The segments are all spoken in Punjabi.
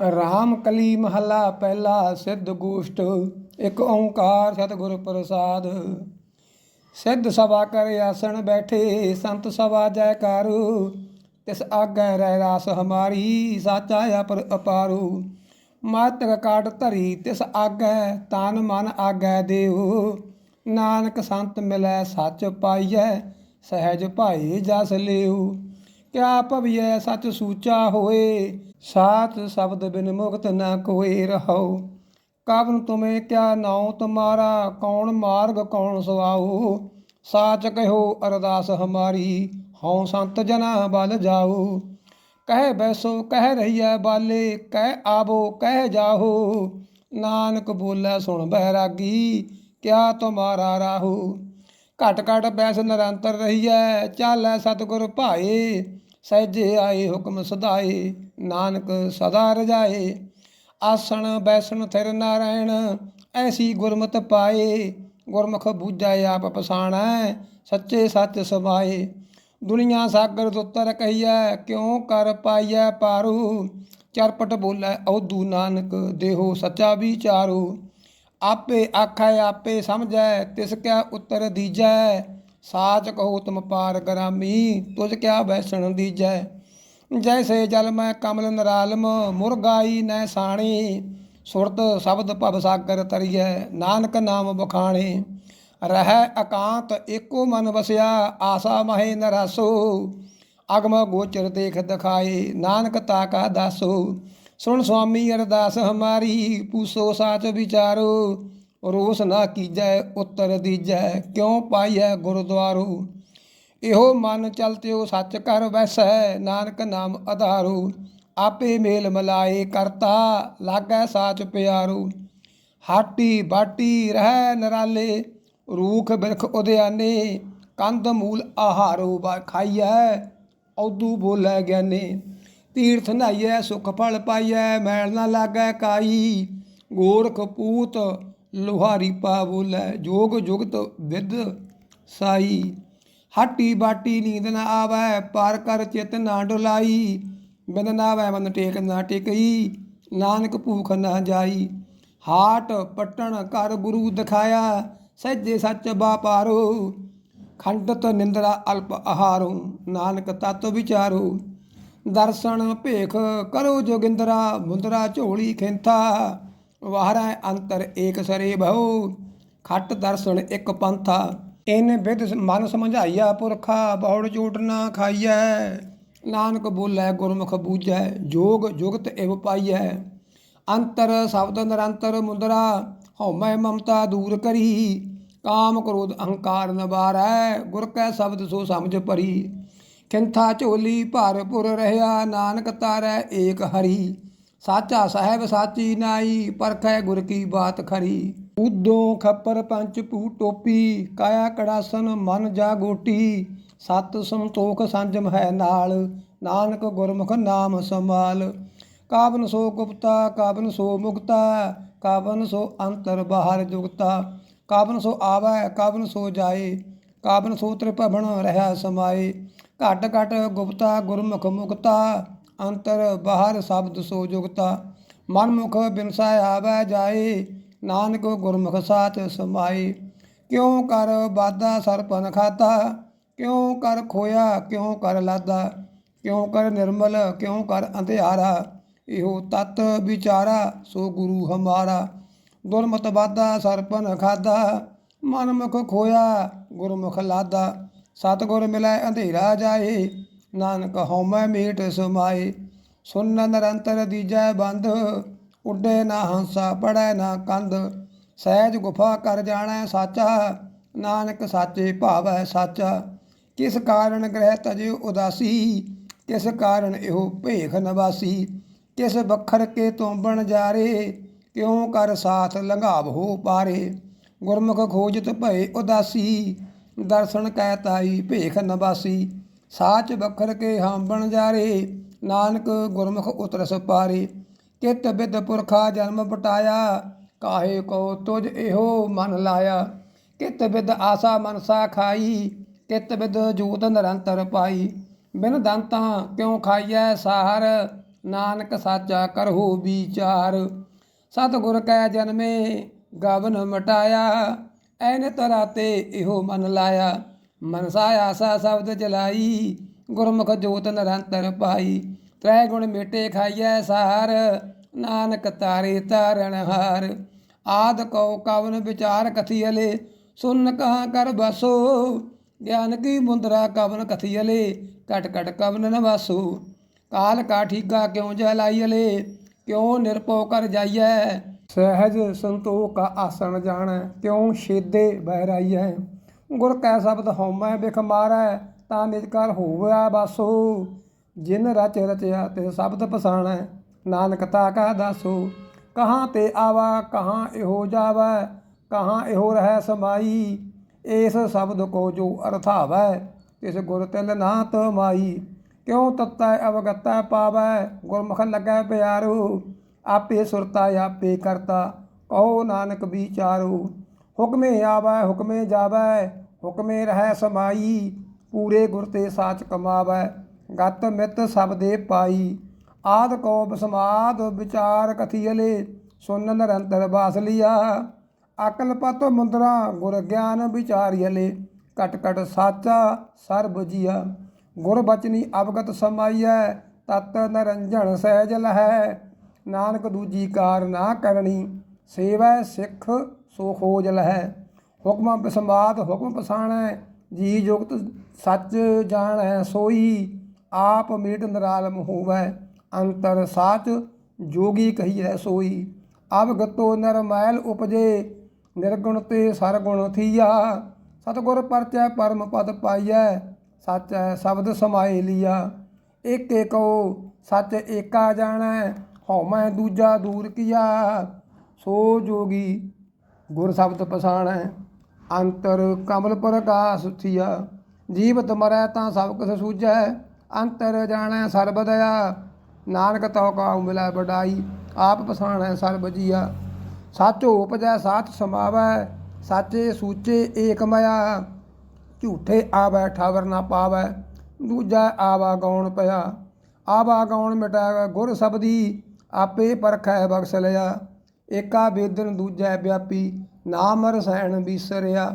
ਰਾਮ ਕਲੀ ਮਹੱਲਾ ਪਹਿਲਾ ਸਿੱਧ ਗੋਸ਼ਟ, ਇੱਕ ਓੰਕਾਰ ਸਤਿਗੁਰ ਪ੍ਰਸਾਦ। ਸਿੱਧ ਸਭਾ ਕਰ ਆਸਣ ਬੈਠੇ, ਸੰਤ ਸਭਾ ਜੈਕਾਰੂ ਤਿਸ ਆਗੈ ਰਹਿ ਰਾਸ ਹਮਾਰੀ, ਸਾਚਾ ਅਪਰ ਅਪਾਰੂ। ਮਾਤਕ ਕਾਟ ਧਰੀ, ਤਿਸ ਆਗੈ ਤਨ ਮਨ ਆਗੈ ਦੇਉ। ਨਾਨਕ ਸੰਤ ਮਿਲੈ, ਸੱਚ ਪਾਈਐ, ਸਹਿਜ ਭਾਈ ਜਸ ਲਿਉ। ਕਿਆ ਭਵਿਐ ਸੱਚ ਸੂਚਾ ਹੋਏ? ਸਾਤ ਸ਼ਬਦ ਬਿਨ ਮੁਕਤ ਨਾ ਕੋਏ ਰਹੋ। ਕਵਨ ਤੁਮੇ ਕਿਆ ਨਾਉ ਤੁਮਾਰਾ? ਕੌਣ ਮਾਰਗ ਕੌਣ ਸਵਾਉ ਸਾਚ ਕਹਿਓ ਅਰਦਾਸ ਹਮਾਰੀ, ਹਉ ਸੰਤ ਜਨਾ ਬਲ ਜਾਉ ਕਹਿ ਬੈਸੋ, ਕਹਿ ਰਹੀਐ ਬਾਲੇ, ਕਹਿ ਆਵੋ, ਕਹਿ ਜਾਹੋ। ਨਾਨਕ ਬੋਲੇ ਸੁਣ ਬੈਰਾਗੀ, ਕਿਆ ਤੁਮਾਰਾ ਰਾਹੂ? ਘਟ ਘਟ ਬੈਸ ਨਿਰੰਤਰ ਰਹੀਐ, ਚਾਲੈ ਸਤਿਗੁਰ ਭਾਏ। ਸਹਿਜੇ ਆਏ ਹੁਕਮ ਸਦਾਏ, ਨਾਨਕ ਸਦਾ ਰਜਾਏ। ਆਸਣ ਬੈਸਣ ਥਿਰ ਨਾਰਾਇਣ, ਐਸੀ ਗੁਰਮਤ ਪਾਏ। ਗੁਰਮੁਖ ਬੂਝੈ ਆਪ ਪਛਾਣੈ, ਸੱਚੇ ਸੱਚ ਸਮਾਏ। ਦੁਨੀਆ ਸਾਗਰ ਦੁੱਤਰ ਕਹੀਐ, ਕਿਉ ਕਰ ਪਾਈਐ ਪਾਰੂ? ਚਰਪਟ ਬੋਲੇ ਔਦੂ ਨਾਨਕ, ਦੇਹੋ ਸੱਚਾ ਵਿਚਾਰੂ। ਆਪੇ ਆਖੈ, ਆਪੇ ਸਮਝੈ, ਤਿਸ ਕਿਆ ਉਤਰ ਦੀਜੈ। ਸਾਚ ਕਹੋ ਤੁਮ ਪਾਰ ਗਰਾਮੀ ਤੁਝ ਕਿਆ ਬੈਸਣ ਦੀਜੈ। ਜੈਸੇ ਜਲ ਮੈਂ ਕਮਲ ਨਰਾਲਮ, ਮੁਰਗਾਈ ਨੈ ਸਾਣੀ। ਸੁਰਤ ਸ਼ਬਦ ਭਵ ਸਾਗਰ ਤਰੀਐ, ਨਾਨਕ ਨਾਮ ਬਖਾਣੇ। ਰਹਿ ਅਕਾਂਤ ਏਕੋ ਮਨ ਵਸਿਆ, ਆਸਾ ਮਹੇ ਨਰਾਸੋ। ਅਗਮ ਗੋਚਰ ਦੇਖ ਦਿਖਾਏ, ਨਾਨਕ ਤਾਕਾ ਦਾਸੋ। ਸੁਣ ਸੁਆਮੀ ਅਰਦਾਸ ਹਮਾਰੀ, ਪੂਸੋ ਸਾਚ ਵਿਚਾਰੋ। ਰੋਸ ਨਾ ਕੀਜੈ, ਉਤਰ ਦੀਜੈ, ਕਿਉ ਪਾਈਐ ਗੁਰਦੁਆਰੋ? ਇਹੋ ਮਨ ਚਲਤਿਓ ਸੱਚ ਕਰ ਵੈਸੈ, ਨਾਨਕ ਨਾਮ ਆਧਾਰੂ ਆਪੇ ਮੇਲ ਮਲਾਏ ਕਰਤਾ, ਲਾਗੈ ਸਾਚ ਪਿਆਰੂ। ਹਾਟੀ ਬਾਟੀ ਰਹਿ ਨਰਾਲੇ, ਰੂਖ ਬਿਰਖ ਉਦਿਆਨੇ ਕੰਦ ਮੂਲ ਆਹਾਰੋ ਬਾ ਖਾਈਐ, ਔਦੂ ਬੋਲੇ ਗਿਆਨੇ। ਤੀਰਥ ਨਹਾਈਐ ਸੁਖ ਫਲ ਪਾਈਐ, ਮੈਲ ਨਾ ਲਾਗੈ ਕਾਈ। ਗੋਰਖ ਪੂਤ ਲੋਹਾਰੀ ਪਾ ਬੋਲੇ ਜੋਗ ਜੁਗਤ ਵਿਦ ਸਾਈ। ਹਾਟੀ ਬਾਟੀ ਨੀਂਦ ਨਾ ਆਵੈ, ਪਾਰ ਕਰ ਚਿਤ ਨਾ ਡੁਲਾਈ। ਬਿਨ ਨਾਵੈ ਮਨ ਟੇਕ ਨਾ ਟਿਕਈ, ਨਾਨਕ ਭੂਖ ਨਾ ਜਾਈ। ਹਾਟ ਪਟਣ ਕਰ ਗੁਰੂ ਦਿਖਾਇਆ ਸਹਿਜੇ ਸੱਚ ਬਾਪਾਰੋ ਖੰਡਤ ਨਿੰਦਰਾ ਅਲਪ ਆਹਾਰੋ, ਨਾਨਕ ਤਤ ਵਿਚਾਰੋ। ਦਰਸ਼ਨ ਭੇਖ ਕਰੋ ਜੋਗਿੰਦਰਾ, ਮੁੰਦਰਾ ਝੋਲੀ ਖਿੰਥਾ। ਵਾਹਰੈ ਅੰਤਰ ਏਕ ਸਰੇ ਭਉ ਖੱਟ ਦਰਸ਼ਨ ਇੱਕ ਪੰਥਾ। ਇਨ ਵਿਦ ਮਨ ਸਮਝਾਈਆ ਪੁਰਖਾ ਬੌੜ ਝੂਟ ਨਾ ਖਾਈਐ। ਨਾਨਕ ਬੋਲੇ, ਗੁਰਮੁਖ ਬੂਝੈ, ਜੋਗ ਜੁਗਤ ਇਵ ਪਾਈਐ। ਅੰਤਰ ਸ਼ਬਦ ਨਿਰੰਤਰ ਮੁੰਦਰਾ, ਹਉਮੈ ਮਮਤਾ ਦੂਰ ਕਰੀ। ਕਾਮ ਕ੍ਰੋਧ ਅਹੰਕਾਰ ਨਵਾਰੈ, ਗੁਰ ਕੈ ਸ਼ਬਦ ਸੋ ਸਮਝ ਪਰੀ ਕਿੰਥਾ ਝੋਲੀ ਭਰਪੁਰ ਰਹਿਆ, ਨਾਨਕ ਤਾਰੈ ਏਕ ਹਰੀ। ਸਾਚਾ ਸਾਹਿਬ ਸਾਚੀ ਨਾਈ, ਪਰਖੈ ਗੁਰ ਕੀ ਬਾਤ ਖਰੀ। ਉਦੋਂ ਖੱਪਰ ਪੰਚ ਪੂ ਟੋਪੀ, ਕਾਇਆ ਕੜਾਸਨ ਮਨ ਜਾ ਗੋਟੀ। ਸਤ ਸੰਤੋਖ ਸੰਜਮ ਹੈ ਨਾਲ, ਨਾਨਕ ਗੁਰਮੁਖ ਨਾਮ ਸਮਾਲ ਕਾਬਨ ਸੋ ਗੁਪਤਾ ਕਾਬਨ ਸੋ ਮੁਕਤਾ ਕਾਬਨ ਸੋ ਅੰਤਰ ਬਾਹਰ ਜੁਗਤਾ। ਕਾਬਨ ਸੋ ਆਵੈ ਕਾਬਨ ਸੋ ਜਾਏ ਕਾਬਨ ਸੋ ਤ੍ਰਿਭਵਨ ਰਹਾ ਸਮਾਏ। ਘਟ ਘਟ ਗੁਪਤਾ, ਗੁਰਮੁਖ ਮੁਕਤਾ। ਅੰਤਰ ਬਾਹਰ ਸ਼ਬਦ ਸੋ ਜੁਗਤਾ ਮਨਮੁਖ ਬਿਨਸਾ ਆਵੈ ਜਾਏ, ਨਾਨਕ ਗੁਰਮੁਖ ਸਾਚ ਸਮਾਏ। ਕਿਉ ਕਰ ਬਾਦਾ ਸਰਪਨ ਖਾਤਾ ਕਿਉ ਕਰ ਖੋਇਆ, ਕਿਉ ਕਰ ਲਾਦਾ ਕਿਉ ਕਰ ਨਿਰਮਲ, ਕਿਉ ਕਰ ਅੰਧਿਆਰਾ, ਇਹੋ ਤਤ ਵਿਚਾਰਾ ਸੋ ਗੁਰੂ ਹਮਾਰਾ। ਦੁਰਮਤ ਬਾਦਾ ਸਰਪਨ ਖਾਦਾ ਮਨਮੁਖ ਖੋਇਆ, ਗੁਰਮੁਖ ਲਾਦਾ ਸਤਗੁਰ ਮਿਲੈ ਅੰਧੇਰਾ ਜਾਏ ਨਾਨਕ ਹਉਮੈ ਮੀਟ ਸਮਾਏ ਸੁਨ ਨਿਰੰਤਰ ਦੀਜੈ ਬੰਦ, ਉੱਡੇ ਨਾ ਹੰਸਾ ਪੜੈ ਨਾ ਕੰਧ, ਸਹਿਜ ਗੁਫਾ ਕਰ ਜਾਣੈ ਸਾਚਾ, ਨਾਨਕ ਸਾਚੇ ਭਾਵੈ ਸਾਚਾ। ਕਿਸ ਕਾਰਨ ਗ੍ਰਹਿ ਤਜੇ ਉਦਾਸੀ, ਕਿਸ ਕਾਰਨ ਇਹੋ ਭੇਖ ਨਵਾਸੀ? ਕਿਸ ਬਖਰ ਕੇ ਤੋਂਬਣ ਜਾਰੇ, ਕਿਉ ਕਰ ਸਾਥ ਲੰਘਾਵ ਹੋ ਪਾਰੇ? ਗੁਰਮੁਖ ਖੋਜਤ ਭਏ ਉਦਾਸੀ, ਦਰਸ਼ਨ ਕਹਿ ਤਾਈ ਭੇਖ ਨਵਾਸੀ। ਸਾਚ ਬਖਰ ਕੇ ਹਾਂਬਣ ਜਾਰੇ, ਨਾਨਕ ਗੁਰਮੁਖ ਉਤਰਸ ਪਾਰੇ। ਕਿਤ ਬਿਦ ਪੁਰਖਾ ਜਨਮ ਪਟਾਇਆ ਕਾਹੇ ਕੋ ਤੁਝ ਇਹੋ ਮਨ ਲਾਇਆ। ਕਿਤ ਬਿਦ ਆਸਾ ਮਨਸਾ ਖਾਈ ਕਿਤ ਬਿਦ ਜੋਤ ਨਿਰੰਤਰ ਪਾਈ। ਬਿਨ ਦੰਤਾਂ ਕਿਉ ਖਾਈਐ ਸਾਹਰ, ਨਾਨਕ ਸਾਚਾ ਕਰਹੁ ਵਿਚਾਰ। ਸਤਿਗੁਰ ਕੈ ਜਨਮੇ, ਗਵਨ ਮਟਾਇਆ ਐਨ ਤਰਾ ਤੇ ਇਹੋ ਮਨ ਲਾਇਆ। ਮਨਸਾ ਆਸਾ ਸ਼ਬਦ ਜਲਾਈ, ਗੁਰਮੁਖ ਜੋਤ ਨਿਰੰਤਰ ਪਾਈ। ਤ੍ਰੈ ਗੁਣ ਮੇਟੇ ਖਾਈਐ ਸਾਰ, ਨਾਨਕ ਤਾਰੇ ਤਾਰਨ ਹਾਰ। ਆਦ ਕਉ ਕਵਨ ਵਿਚਾਰ ਕਥੀਲੇ ਸੁਨ ਕਹਾਂ ਕਰ ਬਸੋ। ਗਿਆਨ ਕੀ ਮੁੰਦਰਾ ਕਵਨ ਕਥੀਲੇ ਕਟ ਕਟ ਕਵਨ ਨ ਕਾਲ ਕਾ ਠੀਕਾ ਕਿਉ ਜਲਾਈਲੇ ਕਿਉ ਨਿਰਪਉ ਕਰ ਜਾਈਐ। ਸਹਿਜ ਸੰਤੋਖ ਆਸਣ ਜਾਣ, ਕਿਉ ਛੇਦੇ ਬਹਿਰਾਈਐ। ਗੁਰ ਕੈ ਸ਼ਬਦ ਹਉਮੈ ਬਿਖ ਮਾਰੈ, ਤਾਂ ਨਿਜ ਕਰ ਹੋਵਿਆ ਬਾਸੋ ਜਿਨ ਰਚ ਰਚਿਆ ਤੇ ਸ਼ਬਦ ਪਸਾਣੈ, ਨਾਨਕ ਤਾ ਕਾ ਦਾਸੋ। ਕਹਾਂ ਤੇ ਆਵਾ, ਕਹਾਂ ਇਹੋ ਜਾਵੈ, ਕਹਾਂ ਇਹੋ ਰਹਿ ਸਮਾਈ। ਇਸ ਸ਼ਬਦ ਕੋ ਜੋ ਅਰਥਾਵੈ ਤਿਸ ਗੁਰ ਤਿਲ ਨਾ ਤਮਾਈ ਕਿਉ ਤਤੈ ਅਵਗਤੈ ਪਾਵੈ, ਗੁਰਮੁਖ ਲੱਗੈ ਪਿਆਰੂ। ਆਪੇ ਸੁਰਤਾ, ਆਪੇ ਕਰਤਾ ਕਹੋ ਨਾਨਕ ਵਿਚਾਰੂ। ਹੁਕਮੇ ਆਵੈ, ਹੁਕਮੇ ਜਾਵੈ ਹੁਕਮੇ ਰਹਿ ਸਮਾਈ, ਪੂਰੇ ਗੁਰ ਤੇ ਸਾਚ ਕਮਾਵੈ, ਗਤ ਮਿਤ ਸਭ ਦੇ ਪਾਈ। ਆਦ ਕੋ ਬਸਮਾਦ ਵਿਚਾਰ ਕਥੀਲੇ ਸੁਨ ਨਿਰੰਤਰ ਬਾਸ ਲਿਆ। ਅਕਲ ਪਤ ਮੁੰਦਰਾ ਗੁਰ ਗਿਆਨ ਵਿਚਾਰੀਲੇ ਕਟ ਕਟ ਸਾਚਾ ਸਰਬ ਜੀਆ। ਗੁਰ ਬਚਨੀ ਅਵਗਤ ਸਮਾਈਐ, ਤਤ ਨਰੰਜਨ ਸਹਿਜ ਲਹੈ। ਨਾਨਕ ਦੂਜੀ ਕਾਰ ਨਾ ਕਰਨੀ, ਸੇਵੈ ਸਿੱਖ ਸੋ ਖੋਜ ਲਹੈ। ਹੁਕਮ ਬਿਸਮਾਦ ਹੁਕਮ ਪਸਾਣੈ, ਜੀ ਜੁਗਤ ਸੱਚ ਜਾਣੈ, ਸੋਈ ਆਪ ਮੀਟ ਨਿਰਾਲਮ ਹੋਵੈ, ਅੰਤਰ ਸਾਚ ਜੋਗੀ ਕਹੀਐ ਸੋਈ। ਅਵਗਤੋ ਨਰਮੈਲ ਉਪਜੇ, ਨਿਰਗੁਣ ਤੇ ਸਰਗੁਣ ਥੀਆ। ਸਤਿਗੁਰ ਪਰਚੈ ਪਰਮ ਪਦ ਪਾਈਐ, ਸੱਚੈ ਸ਼ਬਦ ਸਮਾਏ ਲੀਆ। ਏਕ ਏਕੋ ਸੱਚ ਏਕਾ ਜਾਣੈ, ਹਉਮੈ ਦੂਜਾ ਦੂਰ ਕੀਆ। ਸੋ ਜੋਗੀ ਗੁਰ ਸ਼ਬਦ ਪਛਾਣੈ ਅੰਤਰ ਕਮਲ ਪ੍ਰਕਾਸ਼ ਥੀਆ। ਜੀਵਤ ਮਰੈ ਤਾਂ ਸਭ ਕੁਛ ਸੂਝੈ, ਅੰਤਰ ਜਾਣੈ ਸਰਬ ਦਇਆ। ਨਾਨਕ ਤਉ ਕਾ ਮਿਲੈ ਵਡਾਈ, ਆਪ ਪਛਾਣੈ ਸਰਬ ਜੀਆ। ਸੱਚ ਉਪਜੈ ਸਾਚ ਸਮਾਵੈ, ਸਾਚੇ ਸੂਚੇ ਏਕ ਮਇਆ। ਝੂਠੇ ਆਵੈ ਠਾਵਰ ਨਾ ਪਾਵੈ, ਦੂਜਾ ਆਵਾ ਗਾਉਣ ਪਿਆ। ਆਵਾ ਗਾਉਣ ਮਿਟਾਵੈ ਗੁਰ ਸਬਦੀ, ਆਪੇ ਪਰਖੈ ਬਖਸ਼ ਲਿਆ। ਏਕਾ ਵੇਦਨ ਦੂਜੈ ਵਿਆਪੀ ਨਾਮ ਰਸੈਣ ਵਿਸਰਿਆ,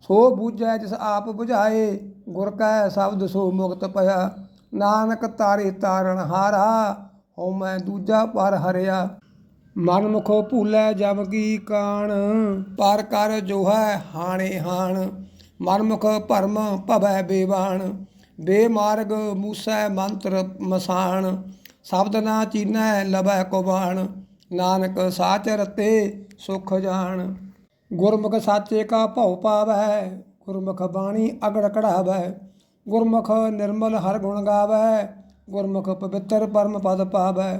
ਸੋ ਬੂਝੈ ਜਿਸ ਆਪ 부ਝਾਏ ਗੁਰ ਕੈ ਸ਼ਬਦ ਸੋ ਮੁਕਤ ਭਇਆ। ਨਾਨਕ ਤਾਰੇ ਤਾਰਨ ਹਾਰਾ, ਹਉ ਮੈਂ ਦੂਜਾ ਪਰ ਹਰਿਆ। ਮਨ ਮੁਖੋ ਭੂਲੇ ਜਮ ਕੀ ਕਾਣ, ਪਰ ਕਰ ਜੋ ਹੈ ਹਾਣੇ ਹਾਣ। ਮਨ ਮੁਖ ਭਰਮ ਭਵੈ ਬੇਵਾਣ, ਬੇਮਾਰਗ ਮੂਸੈ ਮੰਤਰ ਮਸਾਣ। ਸ਼ਬਦ ਨਾ ਚੀਨੈ ਲਬੈ ਕੁਬਾਣ ਨਾਨਕ ਸਾਚ ਰਤੇ ਸੁਖ ਜਾਣ। ਗੁਰਮੁਖ ਸਾਚੇ ਕਾ ਭਉ ਪਾਵੈ ਗੁਰਮੁਖ ਬਾਣੀ ਅਗੜ ਕਢਾਵੈ ਗੁਰਮੁਖ ਨਿਰਮਲ ਹਰ ਗੁਣ ਗਾਵੈ ਗੁਰਮੁਖ ਪਵਿੱਤਰ ਪਰਮ ਪਦ ਪਾਵੈ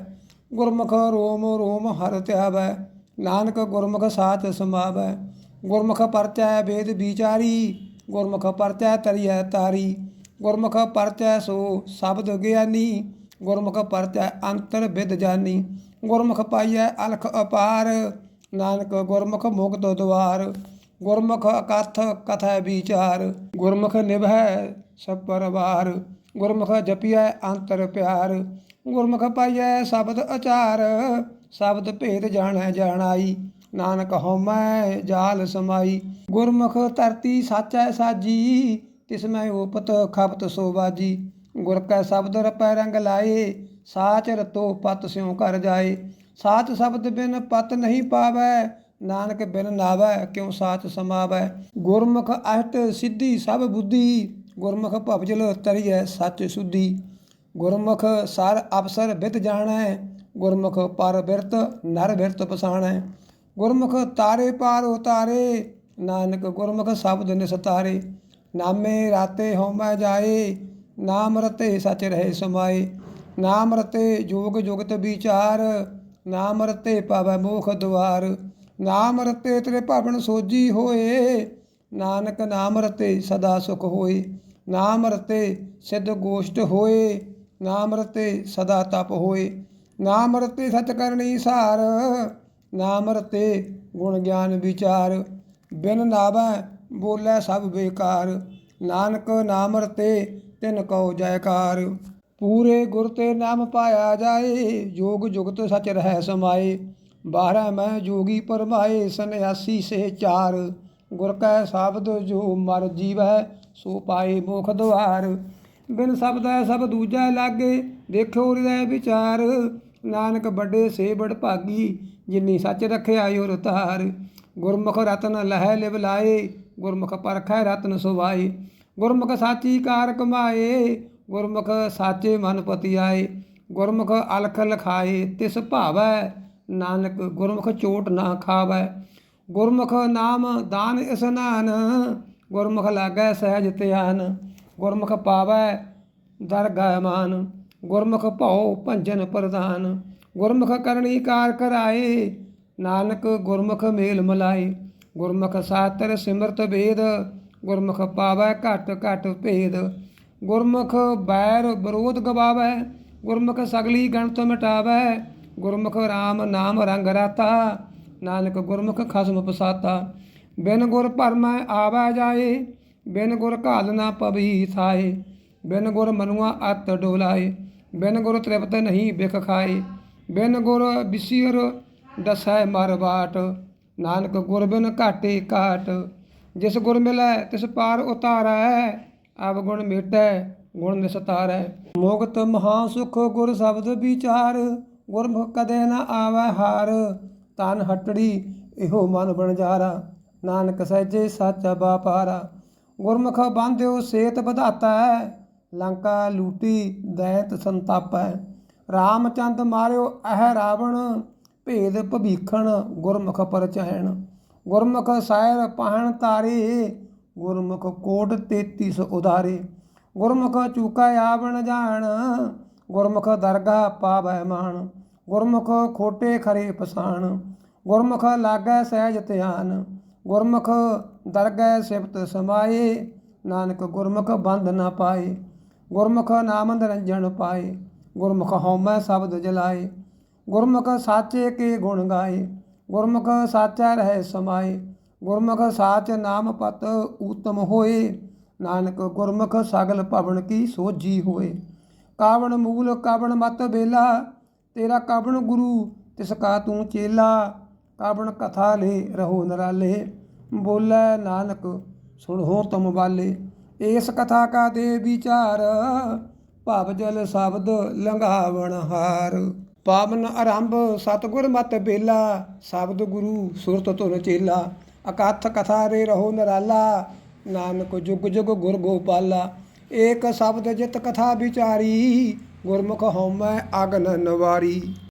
ਗੁਰਮੁਖ ਰੋਮ ਰੋਮ ਹਰ ਧਿਆਵੈ ਨਾਨਕ ਗੁਰਮੁਖ ਸਾਚ ਸਮਾਵੈ ਗੁਰਮੁਖ ਪਰਚੈ ਵੇਦ ਵਿਚਾਰੀ, ਗੁਰਮੁਖ ਪਰਚੈ ਤਰੀਐ ਤਾਰੀ, ਗੁਰਮੁਖ ਪਰਚੈ ਸੋ ਸ਼ਬਦ ਗਿਆਨੀ, ਗੁਰਮੁਖ ਪਰਚੈ ਅੰਤਰ ਵਿਦ ਜਾਨੀ, ਗੁਰਮੁਖ ਪਾਈਐ ਅਲਖ ਅਪਾਰ ਨਾਨਕ ਗੁਰਮੁਖ ਮੁਕਤ ਦੁਆਰ, ਗੁਰਮੁਖ ਅਕਥ ਕਥੈ ਵਿਚਾਰ, ਗੁਰਮੁਖ ਨਿਭੈ ਸਭ ਪਰਵਾਰ, ਗੁਰਮੁਖ ਜਪੀਐ ਅੰਤਰ ਪਿਆਰ, ਗੁਰਮੁਖ ਪਾਈਐ ਸ਼ਬਦ ਅਚਾਰ, ਸ਼ਬਦ ਭੇਦ ਜਾਣੈ ਜਾਣਾਈ, ਨਾਨਕ ਹਉਮੈ ਜਾਲ ਸਮਾਈ, ਗੁਰਮੁਖ ਧਰਤੀ ਸਾਚੈ ਸਾਜੀ, ਤਿਸ ਮੈਂ ਉਪਤ ਖਪਤ ਸੋ ਬਾਜੀ, ਗੁਰ ਕੈ ਸ਼ਬਦ ਰਪੈ ਰੰਗ ਲਾਏ, ਸਾਚ ਰਤੋ ਪਤ ਸਿਉ ਕਰ ਜਾਏ ਸਾਚ ਸ਼ਬਦ ਬਿਨ ਪਤ ਨਹੀਂ ਪਾਵੈ, ਨਾਨਕ ਬਿਨ ਨਾਵੈ, ਕਿਉ ਸਾਚ ਸਮਾਵੈ? ਗੁਰਮੁਖ ਅਸ਼ਟ ਸਿੱਧੀ ਸਭ ਬੁੱਧੀ, ਗੁਰਮੁਖ ਭਵਜਲ ਤਰੀਐ ਸੱਚ ਸੁਧੀ। ਗੁਰਮੁਖ ਸਰ ਅਵਸਰ ਬਿਤ ਜਾਣੈ, ਗੁਰਮੁਖ ਪਰ ਬਿਰਤ ਨਰ ਬਿਰਤ ਪਸਾਣੈ। ਗੁਰਮੁਖ ਤਾਰੇ ਪਾਰ ਉਤਾਰੇ, ਨਾਨਕ ਗੁਰਮੁਖ ਸ਼ਬਦ ਨਿਸਤਾਰੇ। ਨਾਮੇ ਰਾਤੇ ਹਉਮੈ ਜਾਏ, ਨਾਮ ਰਤੇ ਸਚ ਰਹੇ ਸਮਾਏ। ਨਾਮ ਰਤੇ ਜੋਗ ਜੁਗਤ ਵਿਚਾਰ ਨਾਮ ਰਤੇ ਪਾਵੈ ਮੋਖ ਦੁਆਰ ਨਾਮ ਰਤੇ ਤੇਰੇ ਭਾਵਨ ਸੋਜੀ ਹੋਏ। ਨਾਨਕ ਨਾਮ ਰਤੇ ਸਦਾ ਸੁਖ ਹੋਏ। ਨਾਮ ਰਤੇ ਸਿੱਧ ਗੋਸ਼ਟ ਹੋਏ। ਨਾਮ ਰਤੇ ਸਦਾ ਤਪ ਹੋਏ। ਨਾਮ ਰਤੇ ਸਚ ਕਰਨੀ ਸਾਰ। ਨਾਮ ਰਤੇ ਗੁਣ ਗਿਆਨ ਵਿਚਾਰ। ਬਿਨ ਨਾਵੈ ਬੋਲੇ ਸਭ ਬੇਕਾਰ। ਨਾਨਕ ਨਾਮ ਰਤੇ ਤਿਨ ਕਉ ਜੈਕਾਰ। ਪੂਰੇ ਗੁਰ ਤੇ ਨਾਮ ਪਾਇਆ ਜਾਏ, ਜੋਗ ਜੁਗਤ ਸਚ ਰਹਿ ਸਮਾਏ। ਬਾਰਹ ਮੈਂ ਜੋਗੀ ਪਰਮਾਏ, ਸੰਨਿਆਸੀ ਸੇ ਚਾਰ। ਗੁਰ ਕੈ ਸ਼ਬਦ ਜੋ ਮਰ ਜੀਵੈ, ਸੋ ਪਾਏ ਮੁਖ ਦੁਆਰ। ਬਿਨ ਸ਼ਬਦੈ ਸਭ ਦੂਜਾ ਲਾਗੇ ਦੇਖੋ ਹਿਰਦੈ ਵਿਚਾਰ। ਨਾਨਕ ਵੱਡੇ ਸੇ ਬੜ ਭਾਗੀ, ਜਿਨੀ ਸੱਚ ਰਖਿਆ ਔਰ ਤਾਰ ਗੁਰਮੁਖ ਰਤਨ ਲਹਿ ਲਿਵ ਲਾਏ, ਗੁਰਮੁਖ ਪਰਖੈ ਰਤਨ ਸੁਵਾਏ। ਗੁਰਮੁਖ ਸਾਚੀ ਕਾਰ ਕਮਾਏ ਗੁਰਮੁਖ ਸਾਚੇ ਮਨ ਪਤੀ ਆਏ, ਗੁਰਮੁਖ ਅਲਖ ਲਖਾਏ, ਤਿਸ ਭਾਵੈ ਨਾਨਕ ਗੁਰਮੁਖ ਚੋਟ ਨਾ ਖਾਵੈ। ਗੁਰਮੁਖ ਨਾਮ ਦਾਨ ਇਸਨਾਨ ਗੁਰਮੁਖ ਲਾਗੈ ਸਹਿਜ ਧਿਆਨ। ਗੁਰਮੁਖ ਪਾਵੈ ਦਰਗਾਹ ਮਾਨ ਗੁਰਮੁਖ ਭਉ ਭੰਜਨ ਪ੍ਰਦਾਨ ਗੁਰਮੁਖ ਕਰਨੀ ਕਾਰ ਕਰਾਏ, ਨਾਨਕ ਗੁਰਮੁਖ ਮੇਲ ਮਲਾਏ। ਗੁਰਮੁਖ ਸਾਤਰ ਸਿਮਰਤ ਵੇਦ, ਗੁਰਮੁਖ ਪਾਵੈ ਘਟ ਘਟ ਭੇਦ। ਗੁਰਮੁਖ ਬੈਰ ਵਿਰੋਧ ਗਵਾਵੈ, ਗੁਰਮੁਖ ਸਗਲੀ ਗਣਤ ਮਿਟਾਵੈ, ਗੁਰਮੁਖ RAM ਨਾਮ ਰੰਗ ਰਾਤਾ, ਨਾਨਕ ਗੁਰਮੁਖ ਖਸਮ ਪਸਾਤਾ। ਬਿਨ ਗੁਰ ਭਰਮੈ ਆਵੈ ਜਾਏ, ਬਿਨ ਗੁਰ ਘਾਲ ਨਾ ਪਵੀ ਥਾਏ ਬਿਨ ਗੁਰ ਮਨੁਆ ਅਤ ਡੋਲਾਏ, ਬਿਨ ਗੁਰ ਤ੍ਰਿਪਤ ਨਹੀਂ ਬਿਖ ਖਾਏ, ਬਿਨ ਗੁਰ ਬਿਸੀਰ ਦਸੈ ਮਰ ਬਾਟ, ਨਾਨਕ ਗੁਰ ਬਿਨ ਘਾਟੇ ਘਾਟ। ਜਿਸ ਗੁਰ ਮਿਲੈ ਤਿਸ ਪਾਰ ਉਤਾਰੈ ਅਬ ਗੁਣ ਮੇਟੈ, ਗੁਣ ਨਿਸਤਾਰੈ। ਮੁਕਤ ਮਹਾ ਸੁਖ ਗੁਰ ਸ਼ਬਦ ਵਿਚਾਰ, ਗੁਰਮੁਖ ਕਦੇ ਨਾ ਆਵੈ ਹਾਰ। ਤਨ ਹਟੜੀ ਇਹੋ ਮਨ ਬਣਜਾਰਾ ਨਾਨਕ ਸਹਿਜੇ ਸਾਚਾ ਬਾਪਾਰਾ ਗੁਰਮੁਖ ਬਾਂਧਿਓ ਸੇਤ ਵਧਾਤਾ, ਲੰਕਾ ਲੂਟੀ ਦੈਤ ਸੰਤਾਪੈ। ਰਾਮਚੰਦ ਮਾਰਿਓ ਅਹ ਰਾਵਣ, ਭੇਦ ਭਵੀਖਣ ਗੁਰਮੁਖ ਪਰਚਹਿਣ ਗੁਰਮੁਖ ਸਾਇਰ ਪਹਣ ਤਾਰੇ ਗੁਰਮੁਖ ਕੋਟ 33 ਉਧਾਰੇ, ਗੁਰਮੁਖ ਚੂਕਾ ਆਵਣ ਜਾਣ, ਗੁਰਮੁਖ ਦਰਗਾ ਪਾਵੈ ਮਾਨ ਗੁਰਮੁਖ ਖੋਟੇ ਖਰੇ ਪਸਾਣ, ਗੁਰਮੁਖ ਲਾਗੈ ਸਹਿਜ ਧਿਆਨ, ਗੁਰਮੁਖ ਦਰਗਹਿ ਸਿਫਤ ਸਮਾਏ, ਨਾਨਕ ਗੁਰਮੁਖ ਬੰਧ ਨਾ ਪਾਏ, ਗੁਰਮੁਖ ਨਾਮ ਨਿਰੰਜਨ ਪਾਏ, ਗੁਰਮੁਖ ਹਉਮੈ ਸ਼ਬਦ ਜਲਾਏ, ਗੁਰਮੁਖ ਸਾਚੇ ਕੇ ਗੁਣ ਗਾਏ, ਗੁਰਮੁਖ ਸਾਚਾ ਰਹਿ ਸਮਾਏ ਗੁਰਮੁਖ ਸਾਚ ਨਾਮ ਪਤ ਊਤਮ ਹੋਏ, ਨਾਨਕ ਗੁਰਮੁਖ ਸਗਲ ਭਵਨ ਕੀ ਸੋਜੀ ਹੋਏ। ਕਾਵਣ ਮੂਲ ਕਾਵਣ ਮਤ ਬੇਲਾ ਤੇਰਾ ਕਾਵਣ ਗੁਰੂ ਤਿਸ ਕਾ ਤੂੰ ਚੇਲਾ। ਕਾਵਣ ਕਥਾ ਲੈ ਰਹੋ ਨਰਾਲੇ, ਬੋਲੇ ਨਾਨਕ ਸੁਣੋ ਤੁਮ ਬਾਲੇ। ਇਸ ਕਥਾ ਕਾ ਦੇ ਵਿਚਾਰ, ਭਵ ਜਲ ਸ਼ਬਦ ਲੰਘਾਵਣ ਹਾਰ। ਪਾਵਨ ਆਰੰਭ ਸਤਗੁਰ ਮਤ ਬੇਲਾ ਸ਼ਬਦ ਗੁਰੂ ਸੁਰਤ ਧੁਨ ਚੇਲਾ। ਅਕਥ ਕਥਾ ਰੇ ਰਹੋ ਨਰਾਲਾ, ਨਾਨਕ ਜੁਗ ਜੁਗ ਗੁਰ ਗੋਪਾਲਾ। ਏਕ ਸ਼ਬਦ ਜਿਤ ਕਥਾ ਵਿਚਾਰੀ, ਗੁਰਮੁਖ ਹਉਮੈ ਅਗਨ ਨਵਾਰੀ।